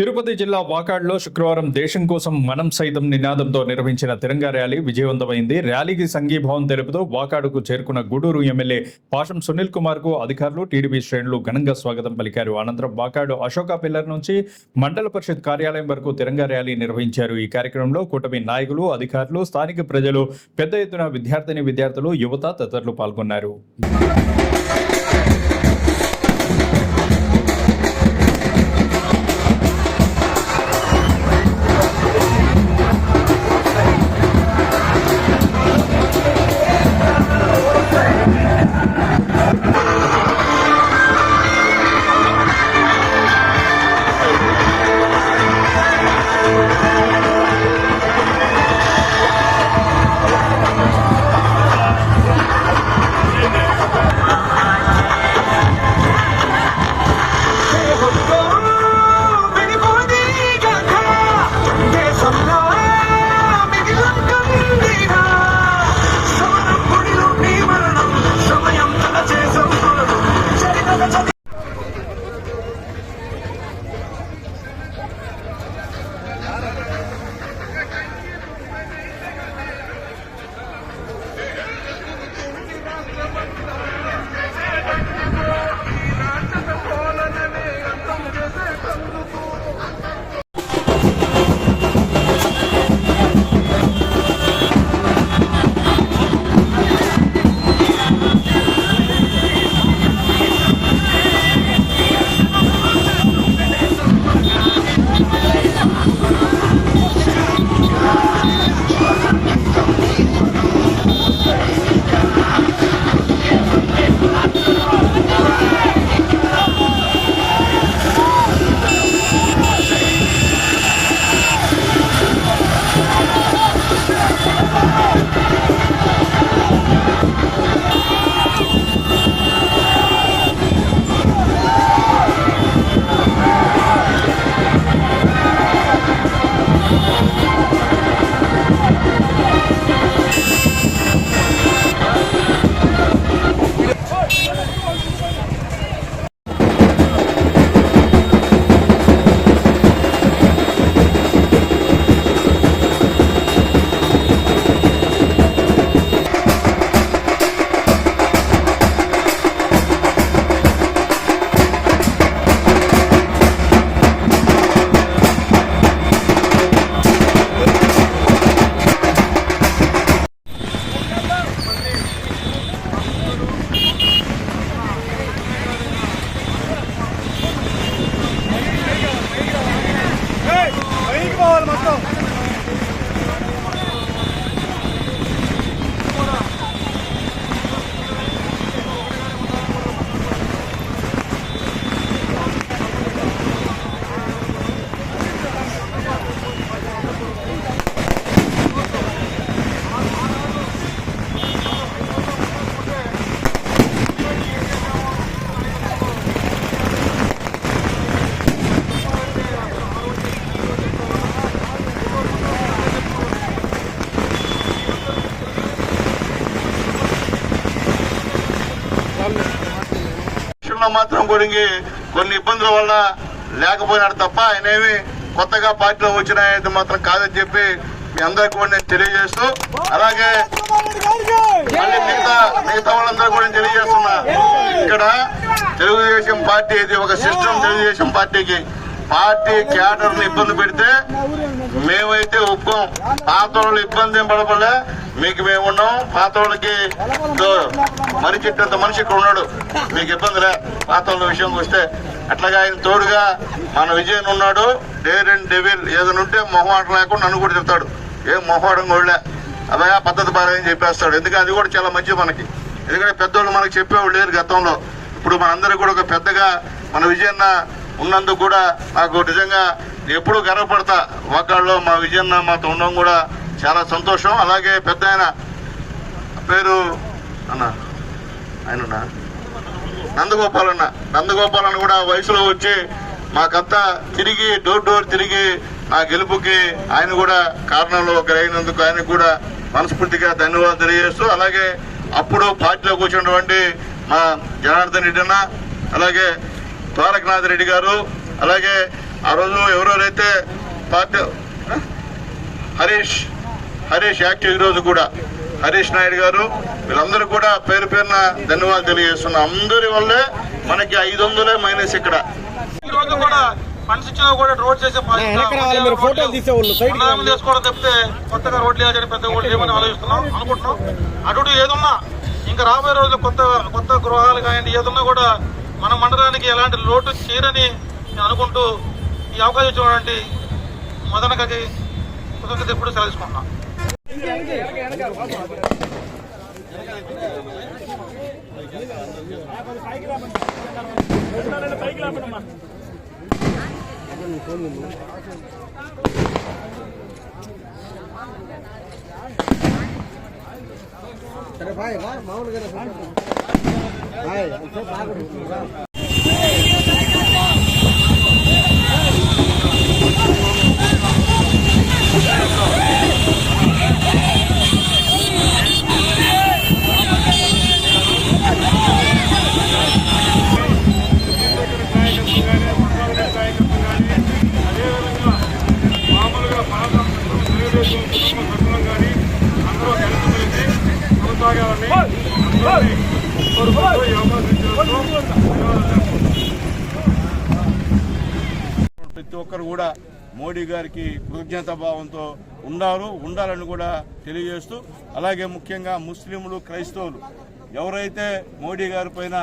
తిరుపతి జిల్లా వాకాడ్లో శుక్రవారం దేశం కోసం మనం సైతం నినాదంతో నిర్వహించిన తిరంగా ర్యాలీ విజయవంతమైంది. ర్యాలీకి సంఘీభావం తెలుపుతూ వాకాడుకు చేరుకున్న గూడూరు ఎమ్మెల్యే పాషం సునీల్ కుమార్కు అధికారులు టీడీపీ శ్రేణులు ఘనంగా స్వాగతం పలికారు. అనంతరం వాకాడు అశోక పిల్లర్ నుంచి మండల పరిషత్ కార్యాలయం వరకు తిరంగా ర్యాలీ నిర్వహించారు. ఈ కార్యక్రమంలో కూటమి నాయకులు అధికారులు స్థానిక ప్రజలు పెద్ద ఎత్తున విద్యార్థిని విద్యార్థులు యువత తదితరులు పాల్గొన్నారు. మాత్రం కొన్ని కొన్ని ఇబ్బందుల వల్ల లేకపోయినాడు తప్ప ఆయనేమి కొత్తగా పార్టీలో వచ్చినాయైతే మాత్రం కాదని చెప్పి మీ అందరికి కూడా నేను తెలియజేస్తూ అలాగే మళ్ళీ మిగతా మిగతా వాళ్ళందరూ కూడా నేను తెలియజేస్తున్నా. ఇక్కడ తెలుగుదేశం పార్టీ ఇది ఒక సిస్టమ్ తెలుగుదేశం పార్టీకి పార్టీ క్యాడర్ని ఇబ్బంది పెడితే పాత వాళ్ళు ఇబ్బంది ఏం మీకు మేము ఉన్నాం. పాత వాళ్ళకి మరి చెట్టంత మనిషి ఇక్కడ ఉన్నాడు. మీకు ఇబ్బందిలే పాత వాళ్ళ విషయంకి వస్తే అట్లాగా ఆయన తోడుగా మన విజయన్ ఉన్నాడు. డేర్ అండ్ డెవిల్ ఏదైనా ఉంటే మొహమాట లేకుండా నన్ను కూడా చెప్తాడు ఏం మొహమాటం కూడా అదే పద్ధతి బాగా అని చెప్పేస్తాడు. ఎందుకంటే అది కూడా చాలా మంచిది మనకి. ఎందుకంటే పెద్దోళ్ళు మనకి చెప్పేవాళ్ళు లేరు గతంలో. ఇప్పుడు మనందరూ కూడా ఒక పెద్దగా మన విజయన్న ఉన్నందుకు కూడా నాకు నిజంగా ఎప్పుడూ గర్వపడతా. ఒకళ్ళు మా విజయన్న మాతో ఉండడం కూడా చాలా సంతోషం. అలాగే పెద్ద ఆయన పేరు అన్న ఆయన నందగోపాల్ అన్న నందగోపాల్ అన్న కూడా వయసులో వచ్చి మాకంతా తిరిగి డోర్ డోర్ తిరిగి నా గెలుపుకి ఆయన కూడా కారణంలో ఒకరైనందుకు ఆయన కూడా మనస్ఫూర్తిగా ధన్యవాదాలు తెలియజేస్తూ అలాగే అప్పుడు పార్టీలోకి వచ్చినటువంటి మా జనార్దన్ రెడ్డి అన్న అలాగే తారకనాథ్ రెడ్డి గారు అలాగే ఆ రోజు ఎవరెవరైతే పార్టీ? హరీష్ హరీష్ యాక్టివ్ ఈ రోజు కూడా. హరీష్ నాయుడు గారు వీళ్ళందరూ కూడా పేరు పేరున ధన్యవాదాలు తెలియజేస్తున్నాం అందరి వల్లే మనకి ఐదు వందలే మైనస్ ఇక్కడ. ఈ రోజు కూడా కూడా రోడ్ చేసే ఫోటోలు చేసుకోవడం తప్పితే కొత్తగా రోడ్లు వేయాలని పెద్ద ఓట్లు ఏమని ఆలోచిస్తున్నాం? అనుకుంటున్నాం. అటు ఏదున్నా ఇంకా రాబోయే రోజుల్లో కొత్త కొత్త గృహాలు కానివ్వండి ఏదున్నా కూడా మన మండలానికి ఎలాంటి లోటు చేయరని నేను అనుకుంటూ ఈ అవకాశం ఇచ్చినటువంటి గది కృతజ్ఞత ఇప్పుడు సెలవుకుంటున్నాం సరే బాయ్ రా మామూలుగా బాయ్ అంతే బాగుంటుంది రా. మామూలుగా పాత తెలుగుదేశం కుటుంబ సభ్యులం కానీ అందరూ కలిసిమెలిసి కొనసాగాలని అందరినీ కోరుకుంటూ ఈ అవకాశం ఇచ్చినందుకు ప్రతి ఒక్కరు కూడా మోడీ గారికి కృతజ్ఞతా భావంతో ఉన్నారు ఉండాలని కూడా తెలియజేస్తూ అలాగే ముఖ్యంగా ముస్లింలు క్రైస్తవులు ఎవరైతే మోడీ గారి పైన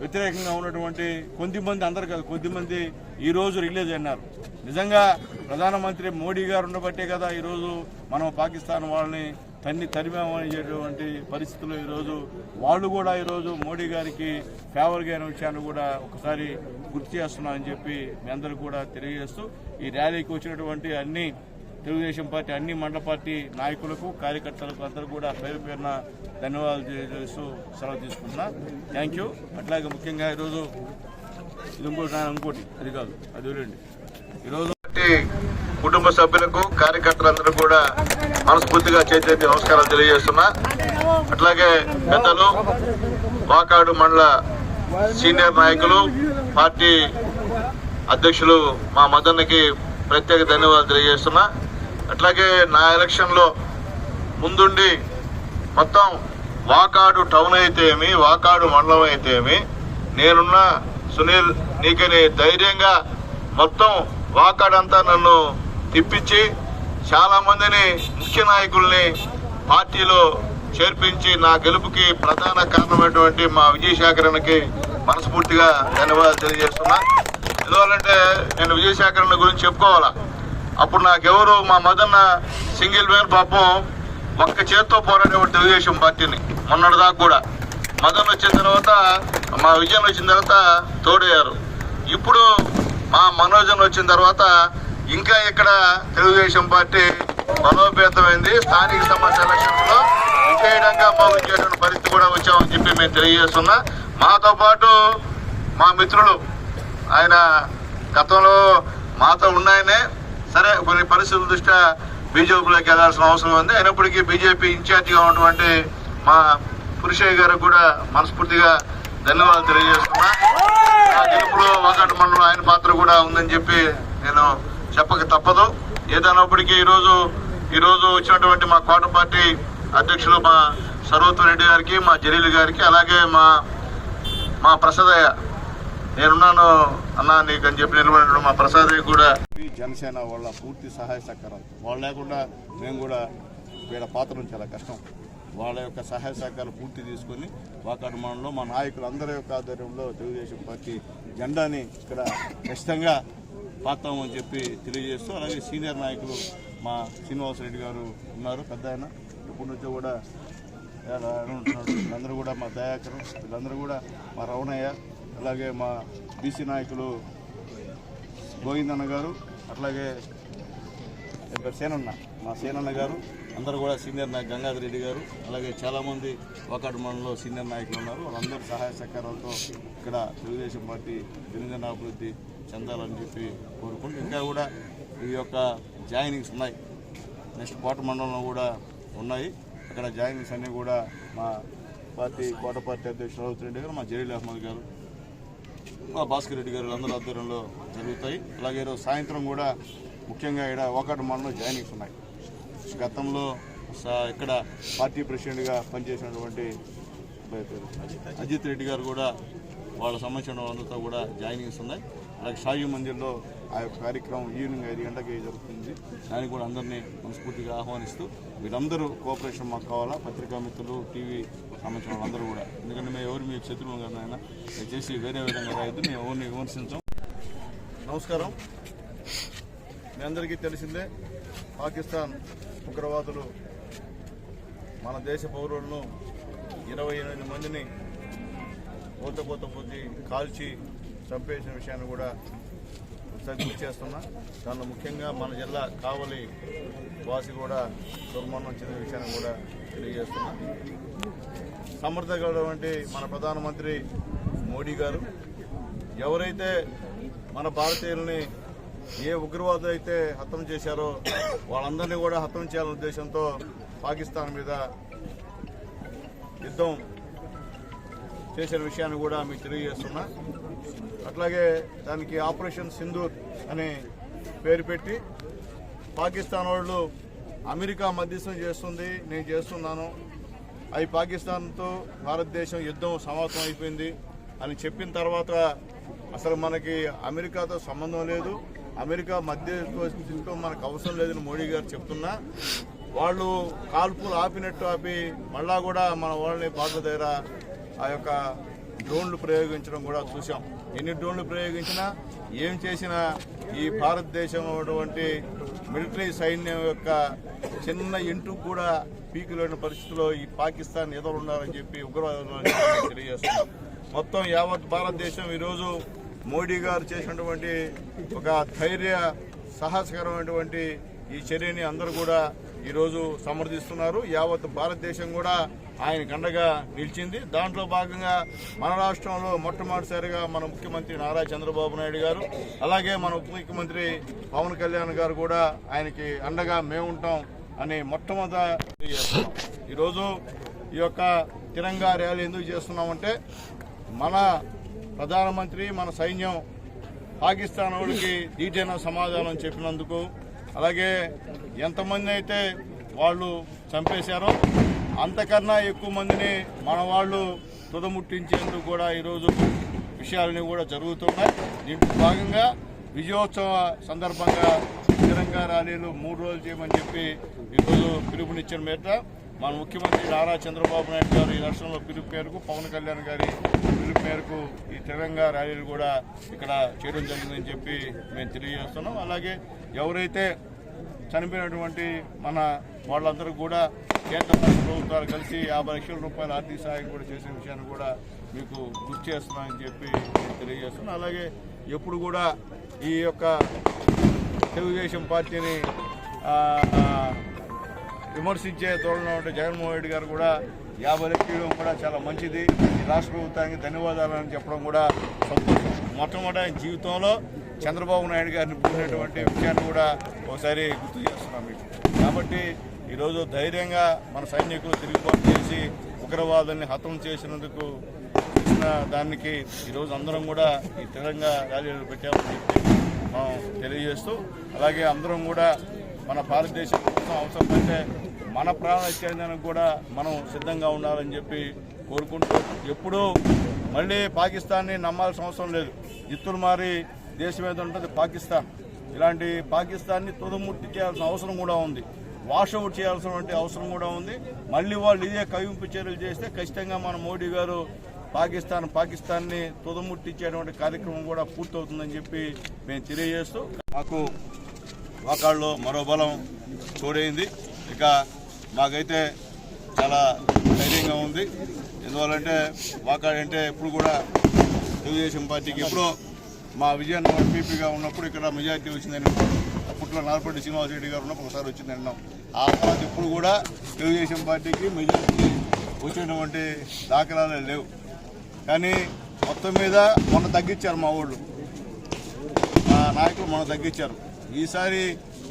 వ్యతిరేకంగా ఉన్నటువంటి కొద్దిమంది అందరు కాదు కొద్దిమంది ఈ రోజు రిలీజ్ అయినారు. నిజంగా ప్రధానమంత్రి మోడీ గారు ఉండబట్టే కదా ఈరోజు మనం పాకిస్తాన్ వాళ్ళని తన్ని తరిమామనేటువంటి పరిస్థితులు ఈరోజు వాళ్ళు కూడా ఈరోజు మోడీ గారికి ఫేవర్గా అయిన విషయాన్ని కూడా ఒకసారి గుర్తు చేస్తున్నామని చెప్పి మీ అందరూ కూడా తెలియజేస్తూ ఈ ర్యాలీకి వచ్చినటువంటి అన్ని తెలుగుదేశం పార్టీ అన్ని మండల పార్టీ నాయకులకు కార్యకర్తలకు అందరూ కూడా పేరు పేరున ధన్యవాదాలు తెలియజేస్తూ సెలవు తీసుకుంటున్నా. థ్యాంక్ యూ అట్లాగే ముఖ్యంగా ఈరోజు ఇది ఇంకోటి ఇంకోటి అది కాదు అది రండి ఈరోజు కుటుంబ సభ్యులకు కార్యకర్తలందరూ కూడా మనస్ఫూర్తిగా చైతన్య నమస్కారాలు తెలియజేస్తున్నా. అట్లాగే పెద్దలు వాకాడు మండల సీనియర్ నాయకులు పార్టీ అధ్యక్షులు మా మదన్నకి ప్రత్యేక ధన్యవాదాలు తెలియజేస్తున్నా. అట్లాగే నా ఎలక్షన్లో ముందుండి మొత్తం వాకాడు టౌన్ అయితే ఏమి వాకాడు మండలం అయితే ఏమి నేనున్న సునీల్ నీకని ధైర్యంగా మొత్తం వాకాడంతా నన్ను తిప్పించి చాలా మందిని ముఖ్య నాయకుల్ని పార్టీలో చేర్పించి నా గెలుపుకి ప్రధాన కారణమైనటువంటి మా విజయశాఖరణకి మనస్ఫూర్తిగా ధన్యవాదాలు తెలియజేస్తున్నా. ఎందువల్లంటే నేను విజయశాఖరణ గురించి చెప్పుకోవాలా? అప్పుడు నాకెవరు మా మదన్న సింగిల్ మ్యాన్ పాపం ఒక్క చేత్తో పోరాడేవాడు తెలుగుదేశం పార్టీని. మొన్నటిదాకా కూడా. మదన్ వచ్చిన తర్వాత మా విజయన్ వచ్చిన తర్వాత తోడయ్యారు. ఇప్పుడు మా మనోజన్ వచ్చిన తర్వాత ఇంకా ఇక్కడ తెలుగుదేశం పార్టీ బలోపేతమైంది. స్థానిక సమస్య ఎలక్షన్స్లో మాకు మోగించేటువంటి పరిస్థితి కూడా వచ్చామని చెప్పి మేము తెలియజేస్తున్నా. మాతో పాటు మా మిత్రులు ఆయన గతంలో మాతో ఉన్నాయనే. సరే కొన్ని పరిస్థితుల దృష్ట్యా బీజేపీలోకి వెళ్ళాల్సిన అవసరం ఉంది. అయినప్పటికీ బీజేపీ ఇన్ఛార్జిగా ఉన్నటువంటి మా పురుషయ్య గారికి కూడా మనస్ఫూర్తిగా ధన్యవాదాలు తెలియజేస్తున్నా. గెలుపులో ఒకటి మండలం ఆయన పాత్ర కూడా ఉందని చెప్పి నేను చెప్పక తప్పదు. ఏదైనప్పటికీ ఈరోజు ఈరోజు వచ్చినటువంటి మా కోట పార్టీ అధ్యక్షులు మా సర్వోత్తమ రెడ్డి గారికి మా జలీల్ గారికి అలాగే మా మా ప్రసాదయ్య. నేనున్నాను అన్నా నీకు అని చెప్పి నిలబడిన మా ప్రసాదయ్య కూడా ఈ జనసేన వాళ్ళ పూర్తి సహాయ సహకారాలు. వాళ్ళు లేకుండా మేము కూడా వీళ్ళ పాత్ర చాలా కష్టం. వాళ్ళ యొక్క సహాయ సహకారాలు పూర్తి తీసుకొని వాకాడు మండలంలో మా నాయకులు అందరి యొక్క ఆధ్వర్యంలో తెలుగుదేశం పార్టీ జెండాని ఇక్కడ ఖచ్చితంగా పాతామని చెప్పి తెలియజేస్తూ అలాగే సీనియర్ నాయకులు మా శ్రీనివాసరెడ్డి గారు ఉన్నారు పెద్ద ఆయన. ఎప్పటి నుంచో కూడా ఆయన వీళ్ళందరూ కూడా మా దయాకరం వీళ్ళందరూ కూడా మా రవణయ్య అలాగే మా బీసీ నాయకులు గోవిందన్న గారు అట్లాగే సేనన్న మా సేనన్న గారు అందరూ కూడా సీనియర్ నాయకు గంగాధర్ రెడ్డి గారు అలాగే చాలామంది ఒకటి మండలంలో సీనియర్ నాయకులు ఉన్నారు. వాళ్ళందరూ సహాయ సహకారాలతో ఇక్కడ తెలుగుదేశం పార్టీ గిరిజన అభివృద్ధి చెందాలని చెప్పి కోరుకుంటూ ఇంకా కూడా ఈ యొక్క జాయినింగ్స్ ఉన్నాయి. నెక్స్ట్ కోట మండలంలో కూడా ఉన్నాయి. అక్కడ జాయినింగ్స్ అన్నీ కూడా మా పార్టీ కోట పార్టీ అధ్యక్షుడు రావుత్ రెడ్డి గారు మా జలీల్ అహ్మద్ గారు మా భాస్కర్ రెడ్డి గారు అందరూ ఆధ్వర్యంలో జరుగుతాయి. అలాగే ఈరోజు సాయంత్రం కూడా ముఖ్యంగా ఇక్కడ ఒకటి మండలం జాయినింగ్స్ ఉన్నాయి. గతంలో స- ఇక్కడ పార్టీ ప్రెసిడెంట్గా పనిచేసినటువంటి అజిత్ రెడ్డి గారు కూడా వాళ్ళ సంబంధించిన వాళ్ళంతా కూడా జాయినింగ్స్ ఉన్నాయి. అలాగే షాయి మందిర్లో ఆ యొక్క కార్యక్రమం ఈవినింగ్ ఐదు గంటలకి జరుగుతుంది. దానికి కూడా అందరినీ మనస్ఫూర్తిగా ఆహ్వానిస్తూ వీళ్ళందరూ కోఆపరేషన్ మాకు కావాలా? పత్రికా మిత్రులు టీవీ సంబంధించిన వాళ్ళందరూ కూడా. ఎందుకంటే మేము ఎవరు మీ శత్రువులు కదా ఆయన దయచేసి వేరే విధంగా రాయొద్దు. మేము ఎవరిని విమర్శించాం. నమస్కారం. మీ అందరికీ తెలిసిందే పాకిస్తాన్ ఉగ్రవాదులు మన దేశ పౌరులను ఇరవై ఎనిమిది మందిని పోత పోత పోతి కాల్చి చంపేసిన విషయాన్ని కూడా ఒకసారి గుర్తు చేస్తున్నా. దానిలో ముఖ్యంగా మన జిల్లా కావలి వాసి కూడా దుర్మరణం చెందిన విషయాన్ని కూడా తెలియజేస్తున్నా. సమర్థగలటువంటి మన ప్రధానమంత్రి మోడీ గారు ఎవరైతే మన భారతీయుల్ని ఏ ఉగ్రవాదులు అయితే హతం చేశారో వాళ్ళందరినీ కూడా హతం చేయాలనే ఉద్దేశంతో పాకిస్తాన్ మీద యుద్ధం చేసిన విషయాన్ని కూడా మీకు తెలియజేస్తున్నా. అట్లాగే దానికి ఆపరేషన్ సింధూర్ అనే పేరు పెట్టి పాకిస్తాన్ వాళ్ళు అమెరికా మధ్యస్థం చేస్తుంది నేను చేస్తున్నాను. అవి పాకిస్తాన్తో భారతదేశం యుద్ధం సమాప్తం అయిపోయింది అని చెప్పిన తర్వాత అసలు మనకి అమెరికాతో సంబంధం లేదు. అమెరికా మధ్యస్థం మనకు అవసరం లేదని మోడీ గారు చెప్తున్నా. వాళ్ళు కాల్పులు ఆపినట్టు ఆపి మళ్ళా కూడా మన వాళ్ళని బార్డర్ దగ్గర ఆ యొక్క డ్రోన్లు ప్రయోగించడం కూడా చూసాం ఎన్ని డ్రోన్లు ప్రయోగించినా ఏం చేసినా ఈ భారతదేశం ఉన్నటువంటి మిలిటరీ సైన్యం యొక్క చిన్న ఇంటికి కూడా పీకులేని పరిస్థితిలో ఈ పాకిస్తాన్ ఎదురు ఉన్నారని చెప్పి ఉగ్రవాదులు తెలియజేస్తున్నాం. మొత్తం యావత్ భారతదేశం ఈరోజు మోడీ గారు చేసినటువంటి ఒక ధైర్య సాహసకరమైనటువంటి ఈ చర్యని అందరూ కూడా ఈరోజు సమర్థిస్తున్నారు. యావత్ భారతదేశం కూడా ఆయన కండగా నిలిచింది. దాంట్లో భాగంగా మన రాష్ట్రంలో మొట్టమొదటిసారిగా మన ముఖ్యమంత్రి నారా చంద్రబాబు నాయుడు గారు అలాగే మన ఉప ముఖ్యమంత్రి పవన్ కళ్యాణ్ గారు కూడా ఆయనకి అండగా మేము ఉంటాం అని మొట్టమొదట ఈరోజు ఈ యొక్క తిరంగా ర్యాలీ ఎందుకు చేస్తున్నామంటే మన ప్రధానమంత్రి మన సైన్యం పాకిస్తాన్ వాళ్ళకి దీటైన సమాధానం చెప్పినందుకు అలాగే ఎంతమంది అయితే వాళ్ళు చంపేశారో అంతకన్నా ఎక్కువ మందిని మన వాళ్ళు తుదముట్టించేందుకు కూడా ఈరోజు విషయాలని కూడా జరుగుతున్నాయి. దీంట్లో భాగంగా విజయోత్సవ సందర్భంగా తిరంగా ర్యాలీలు మూడు రోజులు చేయమని చెప్పి ఈరోజు పిలుపునిచ్చిన మీద మన ముఖ్యమంత్రి నారా చంద్రబాబు నాయుడు గారు ఈ రాష్ట్రంలో పిలుపు మేరకు పవన్ కళ్యాణ్ గారి పిలుపు మేరకు ఈ తిరంగా ర్యాలీలు కూడా ఇక్కడ చేయడం జరిగిందని చెప్పి మేము తెలియజేస్తున్నాం. అలాగే ఎవరైతే చనిపోయినటువంటి మన వాళ్ళందరూ కూడా కేంద్ర ప్రభుత్వాలు కలిసి యాభై లక్షల రూపాయల ఆర్థిక సహాయం కూడా చేసే విషయాన్ని కూడా మీకు గుర్తు చేస్తున్నామని చెప్పి తెలియజేస్తున్నాను. అలాగే ఎప్పుడు కూడా ఈ యొక్క తెలుగుదేశం పార్టీని విమర్శించే ధోరణిలో ఉంటే జగన్మోహన్ రెడ్డి గారు కూడా యాభై లక్షలు కూడా చాలా మంచిది. రాష్ట్ర ప్రభుత్వానికి ధన్యవాదాలు అని చెప్పడం కూడా సంతోషం. మొట్టమొదటి జీవితంలో చంద్రబాబు నాయుడు గారిని పిలిచినటువంటి విషయాన్ని కూడా ఒకసారి గుర్తు చేస్తున్నాం మీకు. కాబట్టి ఈరోజు ధైర్యంగా మన సైనికులు తిరుగుబాటు చేసి ఉగ్రవాదుల్ని హతం చేసినందుకు చేసిన దానికి ఈరోజు అందరం కూడా ఈ తెలంగాణ ర్యాలీలు పెట్టామని చెప్పి మనం తెలియజేస్తూ అలాగే అందరం కూడా మన భారతదేశం కోసం అవసరమైతే మన ప్రాణ చైతన్యానికి కూడా మనం సిద్ధంగా ఉండాలని చెప్పి కోరుకుంటూ ఎప్పుడూ మళ్ళీ పాకిస్తాన్ని నమ్మాల్సిన అవసరం లేదు. ఇత్తులు మారి దేశం ఏదో ఉంటుంది పాకిస్తాన్. ఇలాంటి పాకిస్తాన్ని తుదముట్టి చేయాల్సిన అవసరం కూడా ఉంది. వాషౌట్ చేయాల్సినటువంటి అవసరం కూడా ఉంది. మళ్ళీ వాళ్ళు ఇదే కవింపు చర్యలు చేస్తే ఖచ్చితంగా మన మోడీ గారు పాకిస్తాన్ పాకిస్తాన్ని తుదముట్టించేటువంటి కార్యక్రమం కూడా పూర్తవుతుందని చెప్పి మేము తెలియజేస్తూ మాకు వాకాళ్ళలో మరో బలం తోడైంది. ఇక మాకైతే చాలా ధైర్యంగా ఉంది. ఎందువల్లంటే వాకాడు అంటే ఎప్పుడు కూడా తెలుగుదేశం పార్టీకి ఎప్పుడో మా విజయనగరం ఎంపీపీగా ఉన్నప్పుడు ఇక్కడ మెజార్టీ వచ్చిందని అప్పట్లో శ్రీనివాస రెడ్డి గారు ఉన్నప్పుడు ఒకసారి వచ్చింది అన్నాం ఆ తర్వాత ఇప్పుడు కూడా తెలుగుదేశం పార్టీకి మెజార్టీ వచ్చినటువంటి దాఖలాలు లేవు. కానీ మొత్తం మీద మొన్న తగ్గించారు మా ఊళ్ళు మా నాయకులు మొన్న తగ్గించారు. ఈసారి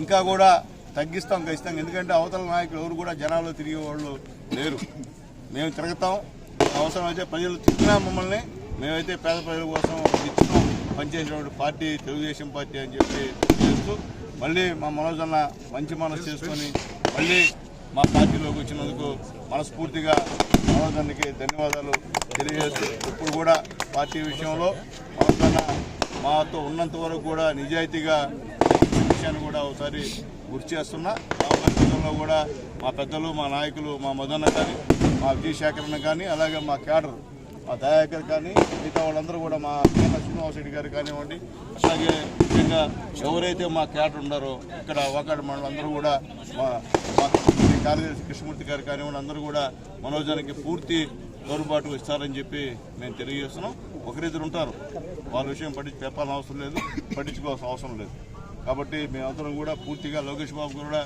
ఇంకా కూడా తగ్గిస్తాం ఖచ్చితంగా. ఎందుకంటే అవతల నాయకులు ఎవరు కూడా జనాల్లో తిరిగే వాళ్ళు లేరు. మేము తిరుగుతాం. అవసరం అయితే ప్రజలు తిరిగినా మమ్మల్ని. మేమైతే పేద ప్రజల కోసం ఇచ్చినాం. పనిచేసినటువంటి పార్టీ తెలుగుదేశం పార్టీ అని చెప్పి చేస్తూ మళ్ళీ మా మనోజ్ అన్న మంచి మనసు చేసుకొని మళ్ళీ మా పార్టీలోకి వచ్చినందుకు మనస్ఫూర్తిగా మనోజ్ అన్నకి ధన్యవాదాలు తెలియజేస్తూ ఇప్పుడు కూడా పార్టీ విషయంలో మనోజ్ అన్న మాతో ఉన్నంత వరకు కూడా నిజాయితీగా విషయాన్ని కూడా ఒకసారి గుర్తు చేస్తున్నా. రాబోయే కూడా మా పెద్దలు మా నాయకులు మా మదన్న కానీ మా విజయశేఖరణ కానీ అలాగే మా క్యాడర్ మా దయాకర్ కానీ మిగతా వాళ్ళందరూ కూడా మా కేంద్ర శ్రీనివాసరెడ్డి గారు కానివ్వండి అట్లాగే ముఖ్యంగా ఎవరైతే మా కేడర్ ఉన్నారో ఇక్కడ వాకాడు మండలం అందరూ కూడా మా మా కార్యదర్శి కృష్ణమూర్తి గారు కానివ్వండి అందరూ కూడా మనోజానికి పూర్తి తోరుబాటు ఇస్తారని చెప్పి మేము తెలియజేస్తున్నాం. ఒకరిద్దరు ఉంటారు. వాళ్ళ విషయం పట్టించి చెప్పాల్సిన అవసరం లేదు పట్టించుకోవాల్సిన అవసరం లేదు. కాబట్టి మేమందరం కూడా పూర్తిగా లోకేష్ బాబు కూడా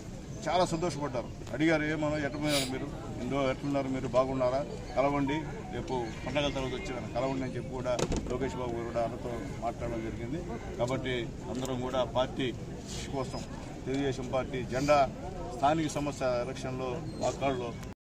చాలా సంతోషపడ్డారు. అడిగారు ఏమన్నా ఎట్టున్నారు మీరు? ఇందులో ఎట్లున్నారు? మీరు బాగున్నారా? కలవండి. రేపు పండగల తర్వాత వచ్చిన కలవండి అని చెప్పి కూడా లోకేష్ బాబు గారు కూడా అన్నతో మాట్లాడడం జరిగింది. కాబట్టి అందరం కూడా పార్టీ కోసం తెలుగుదేశం పార్టీ జెండా స్థానిక సమస్య ఎలక్షన్లో వాకాళ్ళలో